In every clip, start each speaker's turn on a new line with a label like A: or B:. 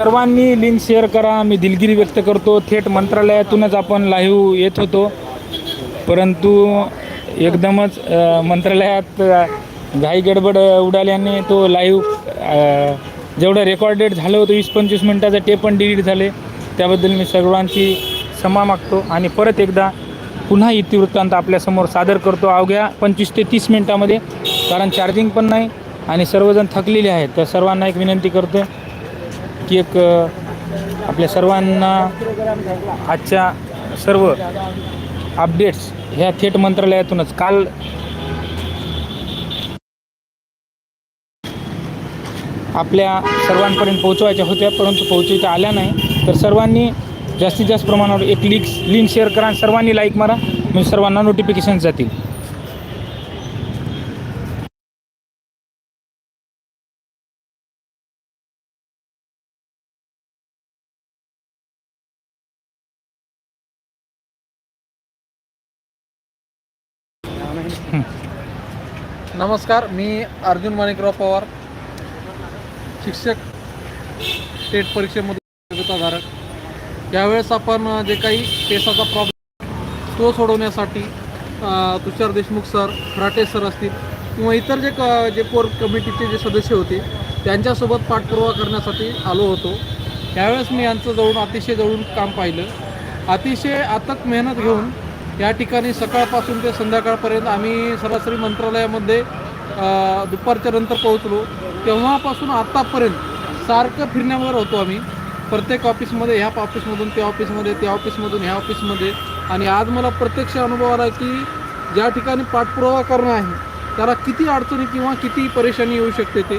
A: सर्वांनी link share करा. मी दिलगिरी व्यक्त करतो. थेट मंत्रालयातूनच आपण लाईव्ह येत होतो. परंतु एकदमच मंत्रालयात घाई गडबड उडाल्याने तो लाईव्ह जेवढं रेकॉर्डेड झालं होतं वीस पंचवीस मिनटाचं ते पण डिलीट झाले. त्याबद्दल मी सर्वांची क्षमा मागतो. आणि परत एकदा पुन्हा इतिवृत्तांत आपल्यासमोर सादर करतो. अवघ्या पंचवीस ते तीस मिनटामध्ये कारण चार्जिंग पण नाही आणि सर्वजण थकलेले आहेत. तर सर्वांना एक विनंती करतो की एक आपल्या सर्वांना आजच्या सर्व अपडेट्स ह्या थेट मंत्रालयातूनच. काल आपल्या सर्वांपर्यंत पोहोचवायच्या होत्या परंतु पोहोचवता आल्या नाही. तर सर्वांनी जास्तीत जास्त प्रमाणावर एक लिंक लिंक शेअर करा आणि सर्वांनी लाईक मारा. म्हणजे सर्वांना नोटिफिकेशन जातील.
B: नमस्कार मी अर्जुन माणिकराव पवार शिक्षक स्टेट परीक्षेमध्ये योग्यताधारक यावेळेस आपण जे काही केसाचा प्रॉब्लेम तो सोडवण्यासाठी तुषार देशमुख सर फराटे सर असतील किंवा इतर जे क जे कोर कमिटीचे जे सदस्य होते त्यांच्यासोबत पाठपुरावा करण्यासाठी आलो होतो. त्यावेळेस मी यांचं जवळून अतिशय जवळून काम पाहिलं. अतिशय अथक मेहनत घेऊन या ठिकाणी सकाळपासून ते संध्याकाळपर्यंत आम्ही सरासरी मंत्रालयामध्ये दुपारच्या नंतर पोहोचलो. तेव्हापासून आत्तापर्यंत सारखं फिरण्यावर होतो आम्ही. प्रत्येक ऑफिसमध्ये ह्या ऑफिसमधून त्या ऑफिसमध्ये त्या ऑफिसमधून ह्या ऑफिसमध्ये. आणि आज मला प्रत्यक्ष अनुभव आला की ज्या ठिकाणी पाठपुरावा करणं आहे त्याला किती अडचणी किंवा किती परेशानी येऊ शकते ते.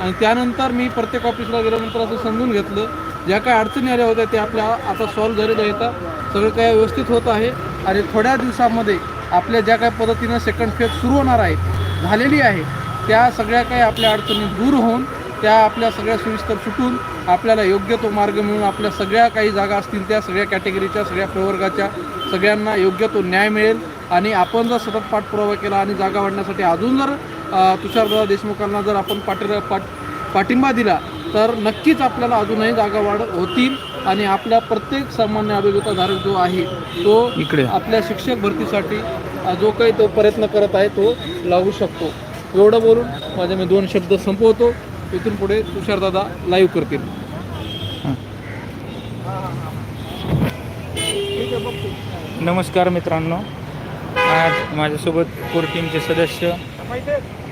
B: आणि त्यानंतर मी प्रत्येक ऑफिसला गेल्यानंतर असं समजून घेतलं. ज्या काही अडचणी आल्या होत्या त्या आपल्या आता सॉल्व्ह झालेल्या येतात सगळं काय व्यवस्थित होत आहे. आणि थोड्या दिवसामध्ये आपल्या ज्या काही पद्धतीनं सेकंड फेज सुरू होणार आहे झालेली आहे. त्या सगळ्या काही आपल्या अडचणी दूर होऊन त्या आपल्या सगळ्या सोयीस्कर सुटून आपल्याला योग्य तो मार्ग मिळून आपल्या सगळ्या काही जागा असतील त्या सगळ्या कॅटेगरीच्या सगळ्या प्रवर्गाच्या सगळ्यांना योग्य तो न्याय मिळेल. आणि आपण जर सतत पाठपुरावा केला आणि जागा वाढण्यासाठी अजून जर अ, तुषारदादा देशमुखांना जर आपण पाठी पाठ पाठिंबा दिला तर नक्कीच आपल्याला अजूनही जागा वाढ होतील. आणि आपला प्रत्येक सामान्य अभियोगिताधारक जो आहे तो
A: इकडे.
B: आपल्या शिक्षक भरतीसाठी जो काही तो प्रयत्न करत आहे तो लावू शकतो. एवढं बोलून माझे मी दोन शब्द संपवतो. इथून पुढे तुषारदादा लाईव्ह करतील.
A: नमस्कार मित्रांनो. आज माझ्यासोबत कोर टीमचे सदस्य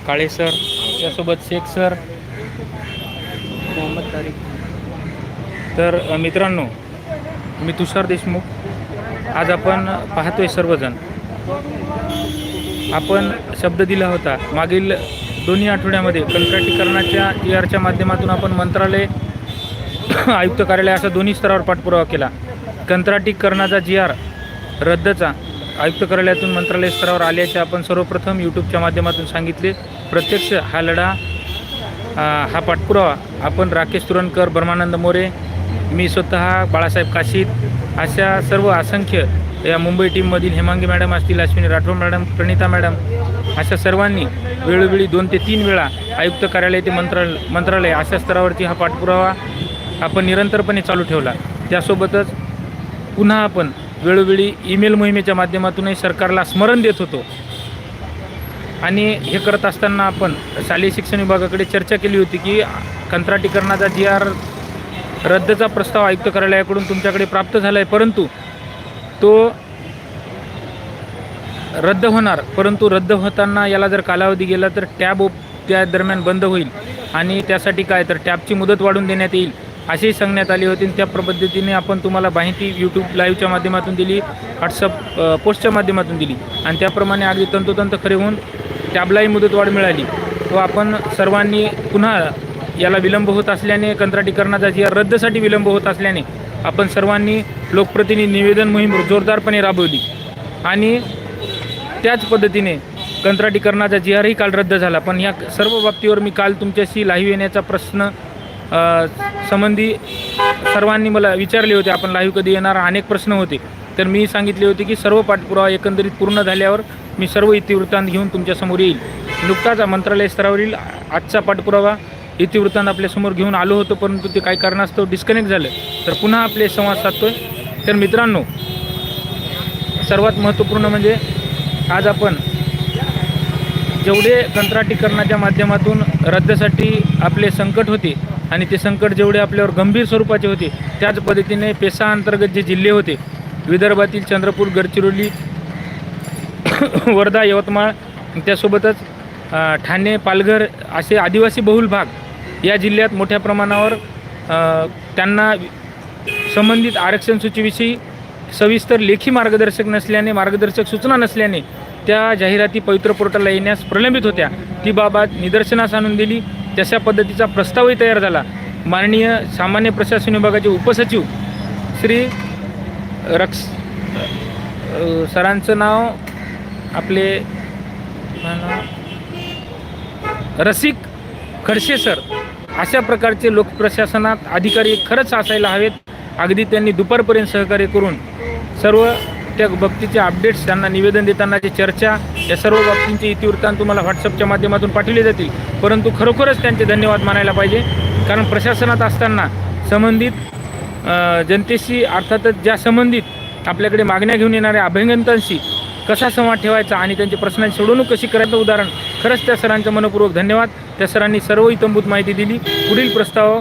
A: काळे सर त्यासोबत शेख सर. मोहम्मद तारीख तर मित्रांनो मी तुषार देशमुख. आज आपण पाहतोय सर्वजण. आपण शब्द दिला होता. मागील दोन्ही आठवड्यामध्ये कंत्राटीकरणाच्या ई आरच्या माध्यमातून आपण मंत्रालय आयुक्त कार्यालय असा दोन्ही स्तरावर पाठपुरावा केला. कंत्राटीकरणाचा जी आर रद्दचा आयुक्त कार्यालयातून मंत्रालय स्तरावर आल्याचे आपण सर्वप्रथम यूट्यूबच्या माध्यमातून सांगितले. प्रत्यक्ष हा लढा हा पाठपुरावा आपण राकेश तुरणकर ब्रह्मानंद मोरे मी स्वतः बाळासाहेब काशीद अशा सर्व असंख्य या मुंबई टीममधील हेमांगी मॅडम असतील अश्विनी राठोड मॅडम प्रणिता मॅडम अशा सर्वांनी वेळोवेळी दोन ते तीन वेळा आयुक्त कार्यालय ते मंत्रालय मंत्रालय अशा स्तरावरती हा पाठपुरावा आपण निरंतरपणे चालू ठेवला. त्यासोबतच पुन्हा आपण वेळोवेळी ईमेल मोहिमेच्या माध्यमातूनही सरकारला स्मरण देत होतो. आणि हे करत असताना आपण शालेय शिक्षण विभागाकडे चर्चा केली होती की कंत्राटीकरणाचा जी आर रद्दचा प्रस्ताव आयुक्त कार्यालयाकडून तुमच्याकडे प्राप्त झाला आहे परंतु तो रद्द होणार परंतु रद्द होताना याला जर कालावधी गेला तर टॅब ओप त्या दरम्यान बंद होईल आणि त्यासाठी काय तर टॅबची मुदत वाढून देण्यात येईल असेही सांगण्यात आली होती. त्या पद्धतीने आपण तुम्हाला माहिती यूट्यूब लाईव्हच्या माध्यमातून दिली व्हॉट्सअप पोस्टच्या माध्यमातून दिली आणि त्याप्रमाणे अगदी तंतोतंत खरे होऊन टॅबलाही मुदतवाढ मिळाली. व आपण सर्वांनी पुन्हा याला विलंब होत असल्याने कंत्राटीकरणाचा जी रद्दसाठी विलंब होत असल्याने आपण सर्वांनी लोकप्रतिनिधी निवेदन मोहीम जोरदारपणे राबवली. आणि त्याच पद्धतीने कंत्राटीकरणाचा जी आरही काल रद्द झाला. पण या सर्व बाबतीवर मी काल तुमच्याशी लाईव्ह येण्याचा प्रश्न संबंधी सर्वांनी मला विचारले होते. आपण लाईव्ह कधी येणार? अनेक प्रश्न होते. तर मी सांगितले होते की सर्व पाठपुरावा एकंदरीत पूर्ण झाल्यावर मी सर्व इतिवृत्तांत घेऊन तुमच्यासमोर येईल. नुकताच मंत्रालय स्तरावरील आजचा पाठपुरावा इतिवृत्तांत आपल्यासमोर घेऊन आलो होतो परंतु ते काही कारणास्तव डिस्कनेक्ट झालं. तर पुन्हा आपले संवाद साधतोय. तर मित्रांनो सर्वात महत्त्वपूर्ण म्हणजे आज आपण जेवढे कंत्राटीकरणाच्या माध्यमातून रद्दसाठी आपले संकट होते आणि ते संकट जेवढे आपल्यावर गंभीर स्वरूपाचे होते त्याच पद्धतीने पेसा अंतर्गत जे जिल्हे होते विदर्भातील चंद्रपूर गडचिरोली वर्धा यवतमाळ त्यासोबतच ठाणे पालघर असे आदिवासी बहुल भाग या जिल्ह्यात मोठ्या प्रमाणावर त्यांना संबंधित आरक्षण सूचीविषयी सविस्तर लेखी मार्गदर्शक नसल्याने मार्गदर्शक सूचना नसल्याने त्या जाहिराती पवित्र पोर्टलला येण्यास प्रलंबित होत्या. ती बाबत निदर्शनास आणून दिली. तशा पद्धतीचा प्रस्तावही तयार झाला. माननीय सामान्य प्रशासन विभागाचे उपसचिव श्री रक्स सरांचं नाव आपले रसिक खडसे सर अशा प्रकारचे लोकप्रशासनात अधिकारी खरंच असायला हवेत. अगदी त्यांनी दुपारपर्यंत सहकार्य करून सर्व त्या बाबतीचे अपडेट्स त्यांना निवेदन देतानाची चर्चा या सर्व बाबतींचे इतिवृत्तांत तुम्हाला व्हॉट्सअपच्या माध्यमातून पाठवले जातील. परंतु खरोखरच त्यांचे धन्यवाद मानायला पाहिजे. कारण प्रशासनात असताना संबंधित जनतेशी अर्थातच ज्या संबंधित आपल्याकडे मागण्या घेऊन येणाऱ्या अभ्यंगतांशी कसा संवाद ठेवायचा आणि त्यांचे प्रश्नांची सोडवणूक कशी करायचं? उदाहरण खरंच त्या सरांचं मनपूर्वक धन्यवाद. त्या सरांनी सर्व इतंभूत माहिती दिली. पुढील प्रस्ताव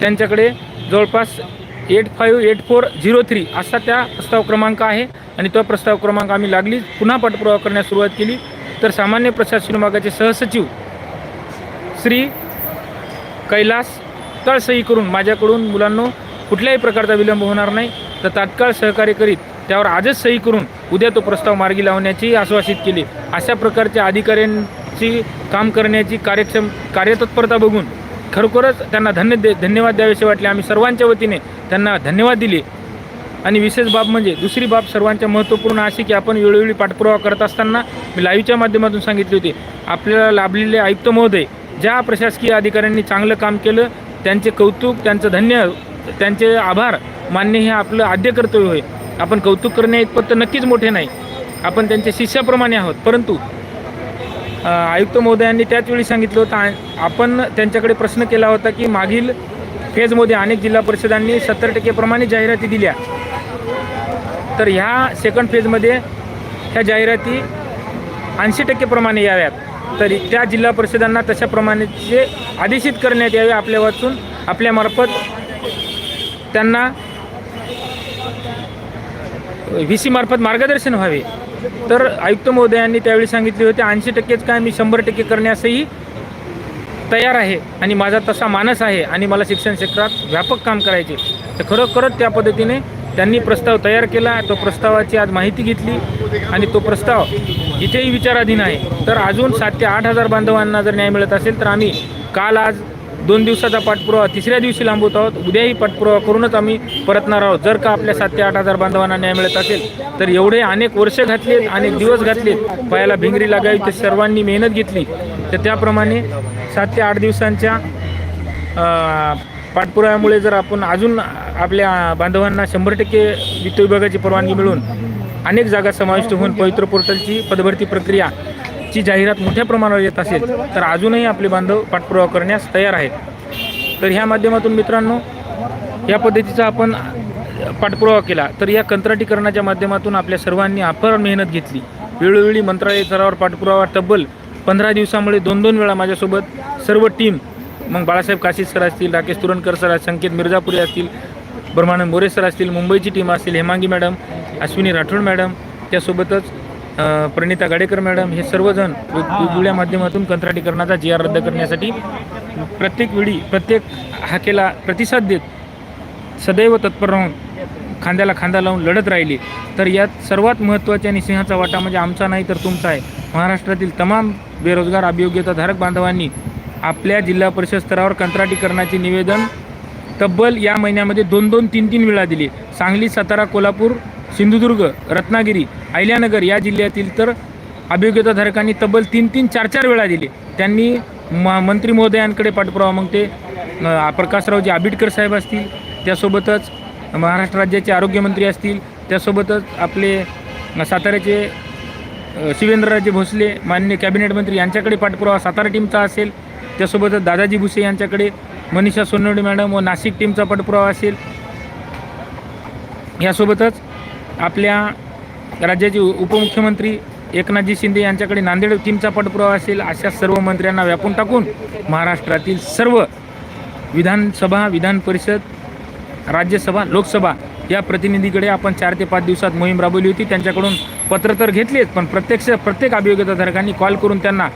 A: त्यांच्याकडे जवळपास eight five eight four zero three असा त्या प्रस्ताव क्रमांक आहे. आणि तो प्रस्ताव क्रमांक आम्ही लागलीच. पुन्हा पाठपुरावा करण्यास सुरुवात केली. तर सामान्य प्रशासन विभागाचे सहसचिव श्री कैलास तळसही करून माझ्याकडून मुलांनो कुठल्याही प्रकारचा विलंब होणार नाही. तर तात्काळ सहकार्य करीत त्यावर आजच सही करून उद्या तो प्रस्ताव मार्गी लावण्याची आश्वासित केली. अशा प्रकारच्या अधिकाऱ्यांची काम करण्याची कार्यक्षम कार्यतत्परता बघून खरोखरच त्यांना धन्य दे धन्यवाद द्यावेसे वाटले. आम्ही सर्वांच्या वतीने त्यांना धन्यवाद दिले. आणि विशेष बाब म्हणजे दुसरी बाब सर्वांच्या महत्त्वपूर्ण अशी की आपण वेळोवेळी पाठपुरावा करत असताना मी लाईव्हच्या माध्यमातून सांगितले होते. आपल्याला लाभलेले आयुक्त महोदय ज्या प्रशासकीय अधिकाऱ्यांनी चांगलं काम केलं त्यांचे कौतुक त्यांचं धन्य त्यांचे आभार मान्य हे आपलं आद्य कर्तव्य होय. आपण कौतुक करण्या इतपत तर नक्कीच मोठे नाही. आपण त्यांच्या शिष्याप्रमाणे आहोत. परंतु आयुक्त महोदयांनी त्याचवेळी सांगितलं होतं आपण त्यांच्याकडे प्रश्न केला होता की मागील फेजमध्ये अनेक जिल्हा परिषदांनी सत्तर टक्केप्रमाणे जाहिराती दिल्या. तर ह्या सेकंड फेजमध्ये ह्या जाहिराती ऐंशी टक्केप्रमाणे याव्यात. तरी त्या जिल्हा परिषदांना तशाप्रमाणेचे आदेशित करण्यात यावे आपल्या वाचून आपल्यामार्फत त्यांना व्ही सी मार्फत मार्गदर्शन व्हावे. तर आयुक्त महोदयांनी त्यावेळी सांगितले होते ऐंशी टक्केच काय मी शंभर टक्के करण्यासही तयार आहे आणि माझा तसा मानस आहे आणि मला शिक्षण क्षेत्रात व्यापक काम करायचे तर खरोखरच त्या पद्धतीने त्यांनी प्रस्ताव तयार केला तो प्रस्तावाची आज माहिती घेतली आणि तो प्रस्ताव इथेही विचाराधीन आहे. तर अजून सात ते आठ हजार बांधवांना जर न्याय मिळत असेल तर आम्ही काल आज दोन दिवसाचा पाठपुरावा तिसऱ्या दिवशी लांबवत आहोत. उद्याही पाठपुरावा करूनच आम्ही परतणार आहोत. जर का आपल्या सात ते आठ हजार बांधवांना न्याय मिळत असेल तर एवढे अनेक वर्ष घातलेत अनेक दिवस घातलेत. पायाला भिंगरी लागावी ते सर्वांनी मेहनत घेतली. तर त्याप्रमाणे सात ते आठ दिवसांच्या पाठपुराव्यामुळे जर आपण अजून आपल्या बांधवांना शंभर टक्के वित्त विभागाची परवानगी मिळून अनेक जागा समाविष्ट होऊन पवित्र पोर्टलची पदभरती प्रक्रिया ची जाहिरात मोठ्या प्रमाणावर येत असेल तर अजूनही आपले बांधव पाठपुरावा करण्यास तयार आहेत. तर ह्या माध्यमातून मित्रांनो या पद्धतीचा आपण पाठपुरावा केला. तर या कंत्राटीकरणाच्या माध्यमातून आपल्या सर्वांनी अपार मेहनत घेतली. वेळोवेळी मंत्रालय स्तरावर पाठपुरावा तब्बल पंधरा दिवसामुळे दोन दोन वेळा माझ्यासोबत सर्व टीम मग बाळासाहेब काशीद सर असतील राकेश तुरंडकर सर संकेत मिर्जापुरी असतील ब्रह्मानंद मोरे सर असतील मुंबईची टीम असतील हेमांगी मॅडम अश्विनी राठोड मॅडम त्यासोबतच प्रणिता गाडेकर मॅडम हे सर्वजण वेग- वेगवेगळ्या माध्यमातून कंत्राटीकरणाचा जी आर रद्द करण्यासाठी प्रत्येक वेळी प्रत्येक हाकेला प्रतिसाद देत सदैव तत्पर राहून खांद्याला खांदा लावून लढत राहिली. तर यात सर्वात महत्त्वाचे आणि सिंहाचा वाटा म्हणजे आमचा नाही तर तुमचा आहे. महाराष्ट्रातील तमाम बेरोजगार अभियोग्यताधारक बांधवांनी आपल्या जिल्हा परिषद स्तरावर कंत्राटीकरणाचे निवेदन तब्बल या महिन्यामध्ये दोन दोन तीन तीन वेळा दिली. सांगली सातारा कोल्हापूर सिंधुदुर्ग रत्नागिरी अहिल्यानगर या जिल्ह्यातील तर अभियोग्यताधारकांनी तब्बल तीन तीन चार चार वेळा दिले. त्यांनी म मंत्री महोदयांकडे पाठपुरावा मग ते प्रकाशरावजी आबिटकर साहेब असतील त्यासोबतच महाराष्ट्र राज्याचे आरोग्यमंत्री असतील त्यासोबतच आपले साताऱ्याचे शिवेंद्रराजे भोसले माननीय कॅबिनेट मंत्री यांच्याकडे पाठपुरावा सातारा टीमचा असेल त्यासोबतच दादाजी भुसे यांच्याकडे मनीषा सोनवणे मॅडम व नाशिक टीमचा पाठपुरावा असेल. यासोबतच आपल्या राज्याचे उपमुख्यमंत्री एकनाथजी शिंदे यांच्याकडे नांदेड टीमचा पाठपुरावा असेल अशा सर्व मंत्र्यांना व्यापून टाकून महाराष्ट्रातील सर्व विधानसभा विधान परिषद राज्यसभा लोकसभा या प्रतिनिधीकडे आपण चार ते पाच दिवसात मोहीम राबवली होती. त्यांच्याकडून पत्र तर घेतलेच पण प्रत्यक्ष प्रत्येक अभियोग्यताधारकांनी कॉल करून त्यांना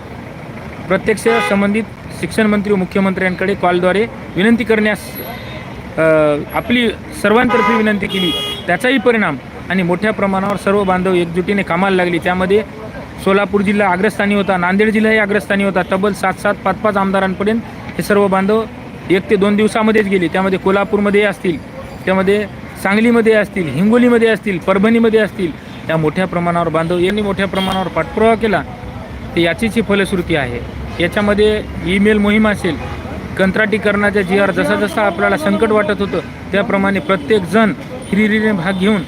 A: प्रत्यक्ष संबंधित शिक्षण मंत्री व मुख्यमंत्र्यांकडे कॉलद्वारे विनंती करण्यास आपली सर्वांतर्फे विनंती केली. त्याचाही परिणाम आणि मोठ्या प्रमाणावर सर्व बांधव एकजुटीने कामाला लागले. त्यामध्ये सोलापूर जिल्हा अग्रस्थानी होता नांदेड जिल्हाही अग्रस्थानी होता. तब्बल सात सात पाच पाच आमदारांपर्यंत हे सर्व बांधव एक ते दोन दिवसामध्येच गेले. त्यामध्ये कोल्हापूरमध्ये असतील त्यामध्ये सांगलीमध्ये असतील हिंगोलीमध्ये असतील परभणीमध्ये असतील या मोठ्या प्रमाणावर बांधव यांनी मोठ्या प्रमाणावर पाठपुरावा केला. तर याचीच ही फलश्रुती आहे. याच्यामध्ये ईमेल मोहीम असेल कंत्राटीकरणाच्या जी आर जसा जसा आपल्याला संकट वाटत होतं त्याप्रमाणे प्रत्येकजण हिरिरीने भाग घेऊन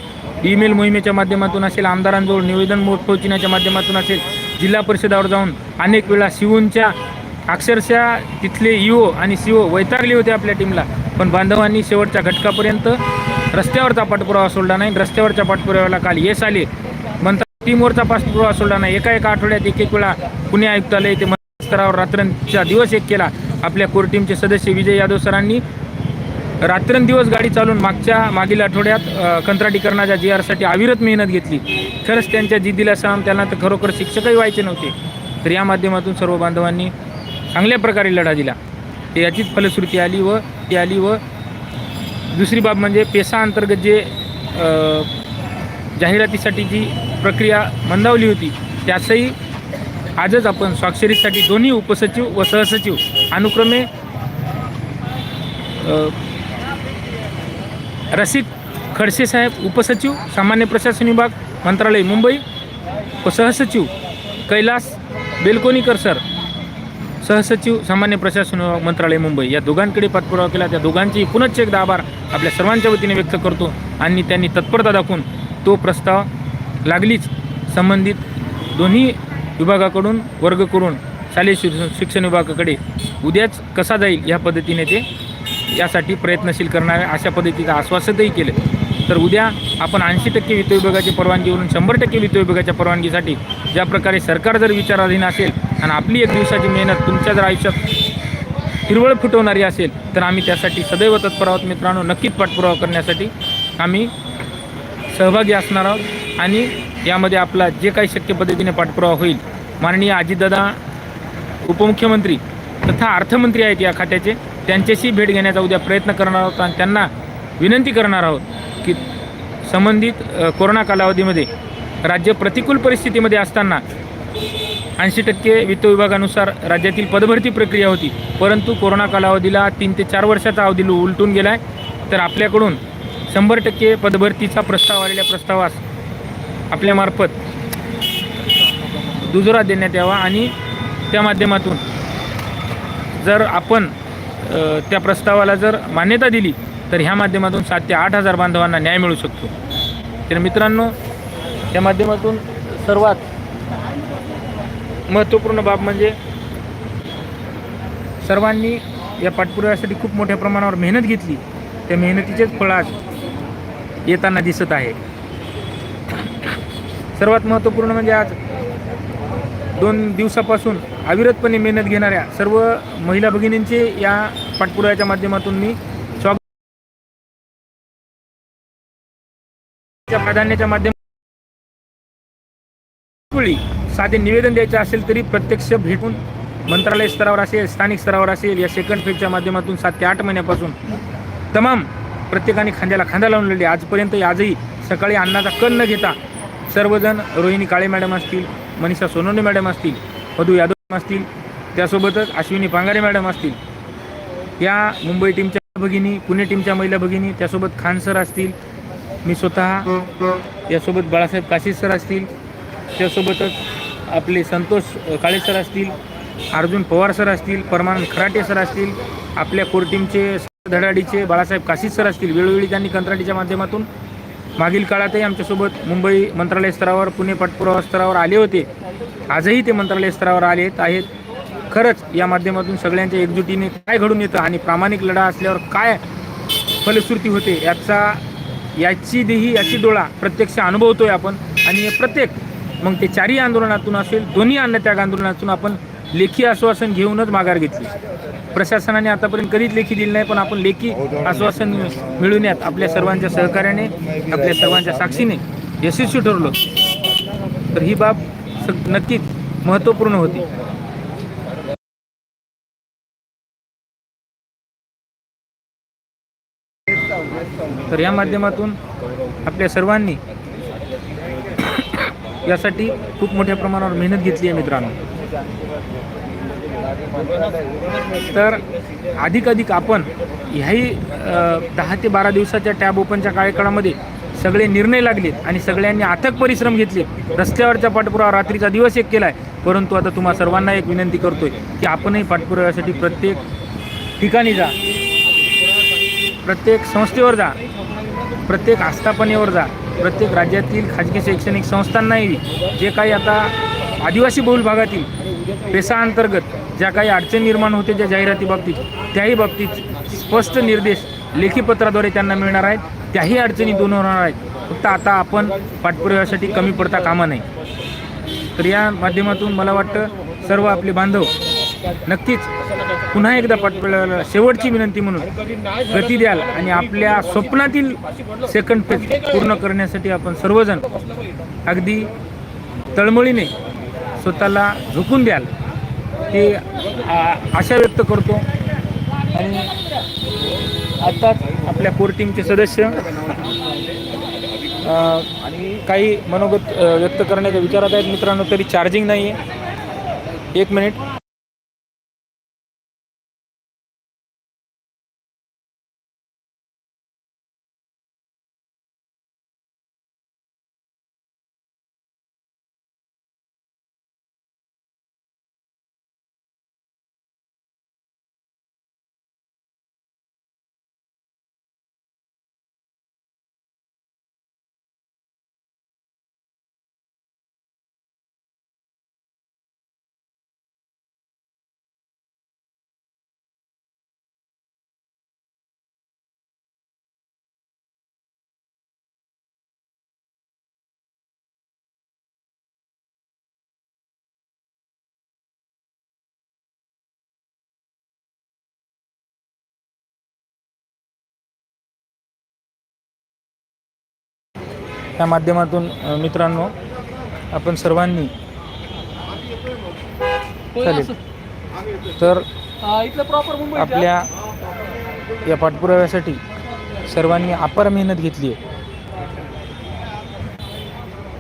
A: ईमेल मोहिमेच्या माध्यमातून असेल आमदारांजवळ निवेदन पोहोचण्याच्या माध्यमातून असेल जिल्हा परिषदावर जाऊन अनेक वेळा शिवूंच्या अक्षरशः तिथले ईओ आणि सीओ वैतागले होते आपल्या टीमला पण बांधवांनी शेवटच्या घटकापर्यंत रस्त्यावरचा पाठपुरावा सोडला नाही. रस्त्यावरच्या पाठपुराव्याला काल यश आले. म्हणतात टीमवरचा पाठपुरावा सोडला नाही. एका एका आठवड्यात एक एक वेळा पुणे आयुक्तालय ते स्तरावर रात्रंचा दिवस एक केला. आपल्या कोर टीमचे सदस्य विजय यादव सरांनी रात्रंदिवस गाडी चालून मागच्या मागील आठवड्यात कंत्राटीकरणाच्या जी आरसाठी अविरत मेहनत घेतली. खरंच त्यांच्या जिद्दीला सलाम त्यांना तर खरोखर शिक्षकही व्हायचे नव्हते. तर या माध्यमातून सर्व बांधवांनी चांगल्या प्रकारे लढा दिला. याचीच फलश्रुती आली व ती आली व दुसरी बाब म्हणजे पेसा अंतर्गत जे जाहिरातीसाठी जी प्रक्रिया मंदावली होती त्याचंही आजच आपण स्वाक्षरीसाठी दोन्ही उपसचिव व सहसचिव अनुक्रमे रसिक खडसे साहेब उपसचिव सामान्य प्रशासन विभाग मंत्रालय मुंबई. व सहसचिव कैलास बेलकोनीकर सर. सहसचिव सामान्य प्रशासन विभाग मंत्रालय मुंबई. या दोघांकडे पाठपुरावा केला. त्या दोघांची पुनश्च एकदा आभार आपल्या सर्वांच्या वतीने व्यक्त करतो आणि त्यांनी तत्परता दाखवून तो प्रस्ताव लागलीच. संबंधित दोन्ही विभागाकडून वर्ग करून शालेय शिक्षण विभागाकडे उद्याच कसा जाईल या पद्धतीने ते यासाठी प्रयत्नशील करणार आहे अशा पद्धतीचं आश्वासनही केलं. तर उद्या आपण ऐंशी टक्के वित्त विभागाची परवानगीवरून शंभर टक्के वित्त विभागाच्या परवानगीसाठी ज्या प्रकारे सरकार जर विचाराधीन असेल आणि आपली एक दिवसाची मेहनत तुमच्या जर आयुष्यात हिरवळ फुटवणारी असेल तर आम्ही त्यासाठी सदैव तत्पर आहोत मित्रांनो. नक्कीच पाठपुरावा करण्यासाठी आम्ही सहभागी असणार आहोत आणि यामध्ये आपला जे काही शक्य पद्धतीने पाठपुरावा होईल माननीय अजितदादा उपमुख्यमंत्री तथा अर्थमंत्री आहेत या खात्याचे. त्यांच्याशी भेट घेण्याचा उद्या प्रयत्न करणार आहोत आणि त्यांना विनंती करणार आहोत की संबंधित कोरोना कालावधीमध्ये राज्य प्रतिकूल परिस्थितीमध्ये असताना ऐंशी टक्के वित्त विभागानुसार राज्यातील पदभरती प्रक्रिया होती. परंतु कोरोना कालावधीला तीन ते चार वर्षाचा अवधी उलटून गेला आहे तर आपल्याकडून शंभर टक्के पदभरतीचा प्रस्ताव आलेल्या प्रस्तावास आपल्यामार्फत दुजोरा देण्यात यावा आणि त्या माध्यमातून जर आपण त्या प्रस्तावाला जर मान्यता दिली तर ह्या माध्यमातून सात ते आठ हजार बांधवांना न्याय मिळू शकतो. तर मित्रांनो त्या माध्यमातून सर्वात महत्त्वपूर्ण बाब म्हणजे सर्वांनी या पाठपुराव्यासाठी खूप मोठ्या प्रमाणावर मेहनत घेतली. त्या मेहनतीचेच फळ आज येताना दिसत आहे. सर्वात महत्त्वपूर्ण म्हणजे आज दोन दिवसापासून अविरतपणे मेहनत घेणाऱ्या सर्व महिला भगिनींचे या पाठपुराव्याच्या माध्यमातून मी स्वागत प्राधान्याच्या माध्यमात साधे निवेदन द्यायचे असेल तरी प्रत्यक्ष भेटून मंत्रालय स्तरावर असेल स्थानिक स्तरावर असेल या सेकंड फेजच्या माध्यमातून सात ते आठ महिन्यापासून तमाम प्रत्येकाने खांद्याला खांदा लावून लिहिले आजपर्यंत आजही सकाळी अन्नाचा कण न घेता सर्वजण रोहिणी काळे मॅडम असतील मनीषा सोनवणे मॅडम असतील मधू यादव असतील त्यासोबतच अश्विनी पांगारे मॅडम असतील या मुंबई टीमच्या भगिनी पुणे टीमच्या महिला भगिनी त्यासोबत खान सर असतील मी स्वतः यासोबत बाळासाहेब काशी सर असतील त्यासोबतच आपले संतोष काळे सर असतील अर्जुन पवार सर असतील परमानंद खराटे सर असतील आपल्या कोर टीमचे धडाडीचे बाळासाहेब काशीद सर असतील वेळोवेळी त्यांनी कंत्राटीच्या माध्यमातून मागील काळातही आमच्यासोबत मुंबई मंत्रालय स्तरावर पुणे पाठपुरावा स्तरावर आले होते. आजही ते मंत्रालय स्तरावर आलेत आहेत. खरंच या माध्यमातून सगळ्यांच्या एकजुटीने काय घडून येतं आणि प्रामाणिक लढा असल्यावर काय फलश्रुती होते याचा याची देही याची डोळा प्रत्यक्ष अनुभवतोय आपण. आणि हे प्रत्येक मग ते चारही आंदोलनातून असेल दोन्ही अन्नत्याग आंदोलनातून आपण लेखी आश्वासन घेऊनच माघार घेतली. प्रशासनाने आतापर्यंत कधीच लेखी दिली नाही पण आपण लेखी आश्वासन मिळवण्यात आपल्या सर्वांच्या सहकार्याने आपल्या सर्वांच्या साक्षीने यशस्वी ठरलो. तर ही बाब नक्कीच महत्त्वपूर्ण होती. तर या माध्यमातून आपल्या सर्वांनी यासाठी खूप मोठ्या प्रमाणावर मेहनत घेतली आहे मित्रांनो. तर अधिक अधिक आपण ह्याही दहा ते बारा दिवसाच्या टॅब ओपनच्या कार्यकाळामध्ये सगळे निर्णय लागलेत आणि सगळ्यांनी अथक परिश्रम घेतले. रस्त्यावरच्या पाठपुरावा रात्रीचा दिवस एक केला आहे परंतु आता तुम्हा सर्वांना एक विनंती करतोय की आपणही पाठपुराव्यासाठी प्रत्येक ठिकाणी जा. प्रत्येक संस्थेवर जा. प्रत्येक आस्थापनेवर जा. प्रत्येक राज्यातील खाजगी शैक्षणिक संस्थांनाही जे काही आता आदिवासी बहुल भागातील पेसा अंतर्गत ज्या काही अडचणी निर्माण होते ज्या जाहिराती बाबतीत त्याही बाबतीत स्पष्ट निर्देश लेखी पत्राद्वारे त्यांना मिळणार आहेत. त्याही अडचणी दूर होणार आहेत. फक्त आता आपण पाठपुराव्यासाठी कमी पडता कामा नाही तर या माध्यमातून मला वाटतं सर्व आपले बांधव नक्कीच पुन्हा एकदा पाठपुराव्याला शेवटची विनंती म्हणून गती द्याल आणि आपल्या स्वप्नातील सेकंड फेज पूर्ण करण्यासाठी आपण सर्वजण अगदी तळमळीने स्वतःला झुकून द्याल. ते आशा व्यक्त करतो. आणि आत्ताच आपल्या कोर टीमचे सदस्य काही मनोगत व्यक्त करण्याच्या विचारात आहेत. मित्रांनो तरी चार्जिंग नाही आहे एक मिनिट या माध्यमातून मित्रांनो आपण सर्वांनी चालेल. तर आपल्या या पाठपुराव्यासाठी सर्वांनी अपार मेहनत घेतली आहे.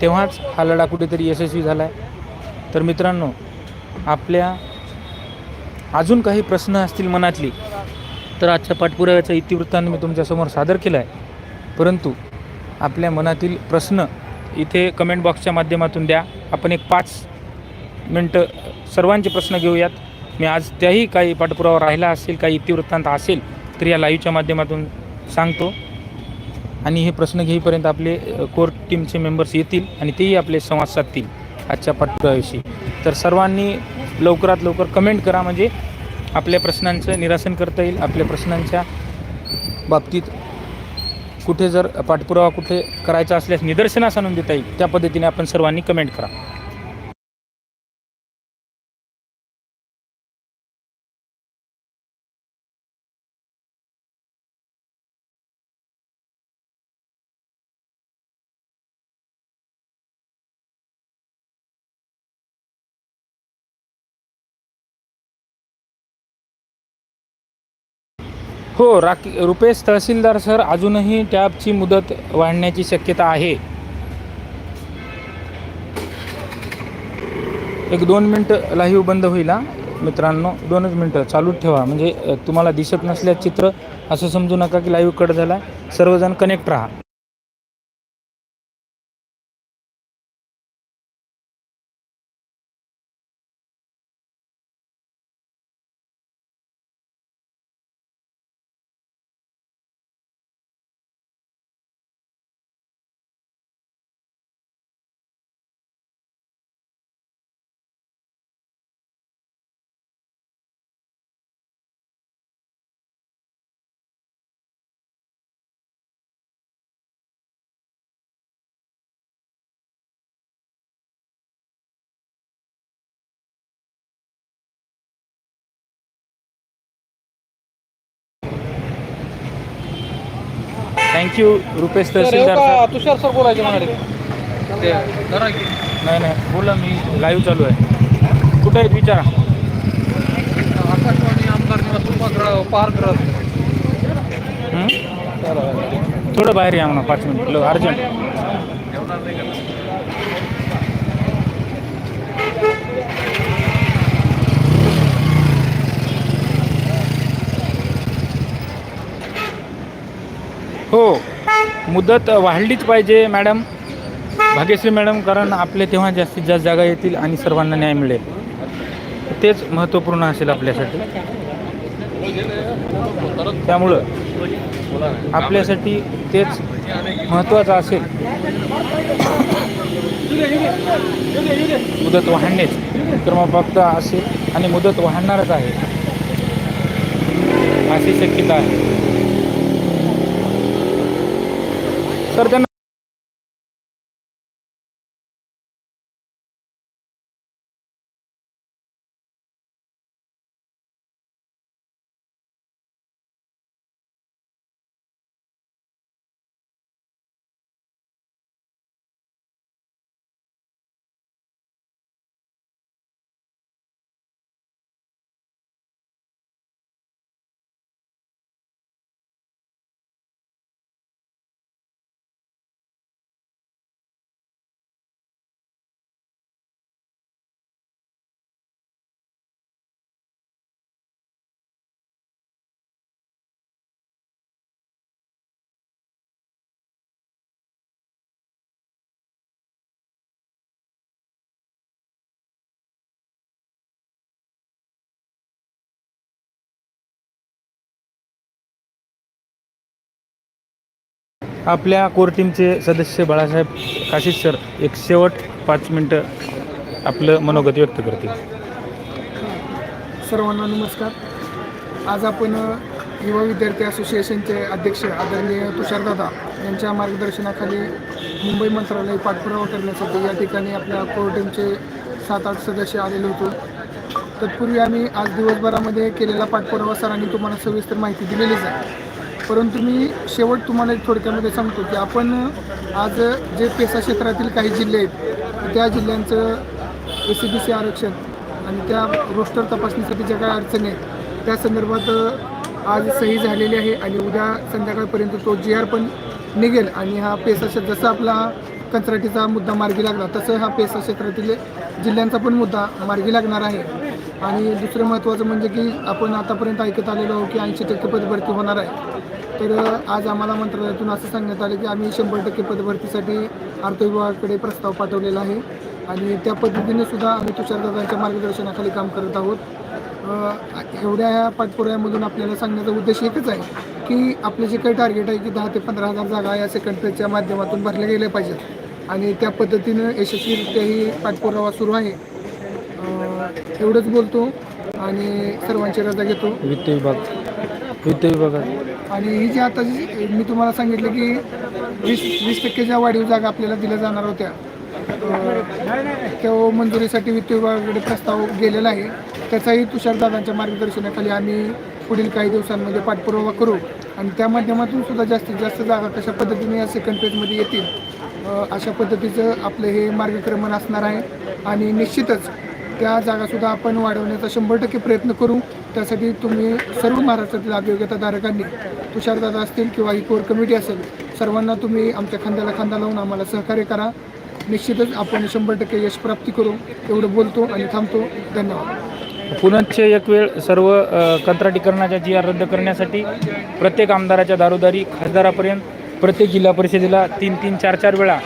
A: तेव्हाच हा लढा कुठेतरी यशस्वी झाला आहे तर मित्रांनो आपल्या अजून काही प्रश्न असतील मनातली तर आजच्या पाठपुराव्याचा इतिवृत्तांत मी तुमच्यासमोर सादर केला आहे परंतु आपल्या मनातील प्रश्न इथे कमेंट बॉक्सच्या माध्यमातून द्या. आपण एक पाच मिनटं सर्वांचे प्रश्न घेऊयात. मी आज त्याही काही पाठपुरावा राहिला असेल काही इतिवृत्तांत असेल तर या लाईव्हच्या माध्यमातून सांगतो. आणि हे प्रश्न घेईपर्यंत आपले कोर्ट कोर टीमचे मेंबर्स येतील आणि तेही आपले संवाद साधतील आजच्या पाठपुराव्याविषयी. तर सर्वांनी लवकरात लवकर कमेंट करा. म्हणजे आपल्या प्रश्नांचं निरासन करता येईल. आपल्या प्रश्नांच्या बाबतीत कुठे जर पाठपुरावा कुठे करायचा असल्यास निदर्शनास आणून देता येईल त्या पद्धतीने आपण सर्वांनी कमेंट करा. हो राकी रुपेश तहसीलदार सर अजूनही टॅबची मुदत वाढण्याची शक्यता आहे. एक दोन मिनटं लाईव्ह बंद होईल हा. मित्रांनो दोनच मिनटं चालूच ठेवा. म्हणजे तुम्हाला दिसत नसल्या चित्र असं समजू नका की लाईव्ह कट झाला. सर्वजण कनेक्ट राहा. Thank you Rupesh Tehsildar.
B: Tushar sir बोलायचे म्हणाले. ते की.
A: नाही नाही बोला मी लाईव्ह चालू आहे. कुठे आहेत विचारा
B: आकाशवाणी आमदार निवास उपग्रह पारग्रह
A: हं? थोडं बाहेर या म्हणा पाच मिनिट. Low urgent. हो मुदत वाढलीच पाहिजे मॅडम. भाग्यश्री मॅडम कारण आपले तेव्हा जास्तीत जास्त जागा येतील आणि सर्वांना न्याय मिळेल. तेच महत्त्वपूर्ण असेल आपल्यासाठी. त्यामुळं आपल्यासाठी तेच महत्त्वाचं असेल. मुदत वाढणेच क्रमप्राप्त असेल आणि मुदत वाढणारच आहे. अशी शक्यता आहे. तर त्यांना आपल्या कोर टीमचे सदस्य बाळासाहेब काशीद सर एक शेवट पाच मिनटं आपलं मनोगत व्यक्त करतील.
C: सर्वांना नमस्कार. आज आपण युवा विद्यार्थी असोसिएशनचे अध्यक्ष आदरणीय तुषारदादा यांच्या मार्गदर्शनाखाली मुंबई मंत्रालय पाठपुरावा करण्यासाठी या ठिकाणी आपल्या कोर टीमचे सात आठ सदस्य आलेले होतो. तत्पूर्वी आम्ही आज दिवसभरामध्ये केलेला पाठपुरावा सरांनी तुम्हाला सविस्तर माहिती दिलेलीच आहे. परंतु मी शेवट तुम्हाला एक थोडक्यामध्ये सांगतो की आपण आज जे पेसा क्षेत्रातील काही जिल्हे आहेत त्या जिल्ह्यांचं ए सी बी सी आरक्षण आणि त्या रोस्टर तपासणीसाठी ज्या काही अडचणी आहेत त्या संदर्भात आज सही झालेली आहे आणि उद्या संध्याकाळपर्यंत तो जी आर पण निघेल आणि हा पेसा क्षेत्र जसा आपला कंत्राटीचा मुद्दा मार्गी लागला तसं हा पेसा क्षेत्रातील जिल्ह्यांचा पण मुद्दा मार्गी लागणार आहे. आणि दुसरं महत्त्वाचं म्हणजे की आपण आतापर्यंत ऐकत आलेलो आहोत की ऐंशी टक्के पदभरती होणार आहे. तर आज आम्हाला मंत्रालयातून असं सांगण्यात आलं की आम्ही शंभर टक्के पदभरतीसाठी अर्थ विभागाकडे प्रस्ताव पाठवलेला आहे. आणि त्या पद्धतीने सुद्धा आम्ही तुषारदादांच्या मार्गदर्शनाखाली काम करत आहोत. एवढ्या ह्या पाठपुराव्यामधून आपल्याला सांगण्याचा उद्देश एकच आहे की आपले जे काही टार्गेट आहे की दहा ते पंधरा हजार जागा या सेकंड फेजच्या माध्यमातून भरल्या गेल्या पाहिजेत. आणि त्या पद्धतीनं यशस्वीरित्याही पाठपुरावा सुरू आहे. एवढंच बोलतो आणि सर्वांची रजा घेतो.
A: वित्त विभाग वित्त विभागात
C: आणि ही जी आता जी मी तुम्हाला सांगितलं की वीस वीस टक्के ज्या वाढीव जागा आपल्याला दिल्या जाणार होत्या अं, त्या मंजुरीसाठी वित्त विभागाकडे प्रस्ताव गेलेला आहे. त्याचाही तुषारदादांच्या मार्गदर्शनाखाली आम्ही पुढील काही दिवसांमध्ये पाठपुरावा करू. आणि त्या माध्यमातून सुद्धा जास्तीत जास्त जागा कशा पद्धतीने या सेकंड फेजमध्ये येतील अं, अशा पद्धतीचं आपलं हे मार्गक्रमण असणार आहे. आणि निश्चितच त्या जागासुद्धा आपण वाढवण्याचा शंभर टक्के प्रयत्न करू. त्यासाठी तुम्ही सर्व महाराष्ट्रातील अभियोग्यताधारकांनी तुषारदादा असतील किंवा ही कोर कमिटी असेल सर्वांना तुम्ही आमच्या खांद्याला खांदा लावून आम्हाला सहकार्य करा. निश्चितच आपण शंभर टक्के यश प्राप्ती करू. एवढं बोलतो आणि थांबतो. धन्यवाद.
A: पुनश्च एक वेळ सर्व कंत्राटीकरणाच्या जी आर रद्द करण्यासाठी प्रत्येक आमदाराच्या दारोदारी खासदारापर्यंत प्रत्येक जिल्हा परिषदेला तीन तीन चार चार वेळा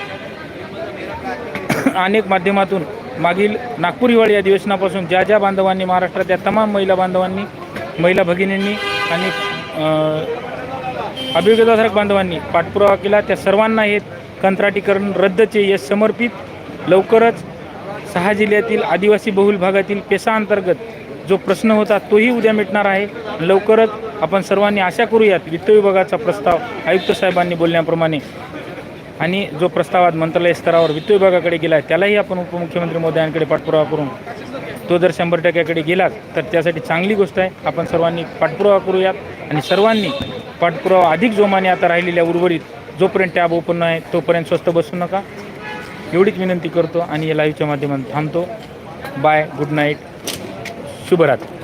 A: अनेक माध्यमातून मागील नागपूर हिवाळी अधिवेशनापासून ज्या ज्या बांधवांनी महाराष्ट्रातल्या तमाम महिला बांधवांनी महिला भगिनींनी आणि अभियोगधारक बांधवांनी पाठपुरावा केला त्या सर्वांना हे कंत्राटीकरण रद्दचे यश समर्पित. लवकरच सहा जिल्ह्यातील आदिवासी बहुल भागातील पेसा अंतर्गत जो प्रश्न होता तोही उद्या मिटणार आहे. लवकरच आपण सर्वांनी आशा करूयात वित्त विभागाचा प्रस्ताव आयुक्त साहेबांनी बोलण्याप्रमाणे आणि जो प्रस्ताव आज मंत्रालय स्तरावर वित्त विभागाकडे गेला आहे त्यालाही आपण उपमुख्यमंत्री मोदयांकडे पाठपुरावा करून तो जर शंभर टक्क्याकडे गेलाच तर त्यासाठी चांगली गोष्ट आहे. आपण सर्वांनी पाठपुरावा करूयात आणि सर्वांनी पाठपुरावा अधिक जोमाने आता राहिलेल्या उर्वरित जोपर्यंत टॅब ओपन नाही तोपर्यंत स्वस्त बसू नका. एवढीच विनंती करतो आणि या लाईव्हच्या माध्यमातून थांबतो. बाय गुड नाईट शुभरात्री.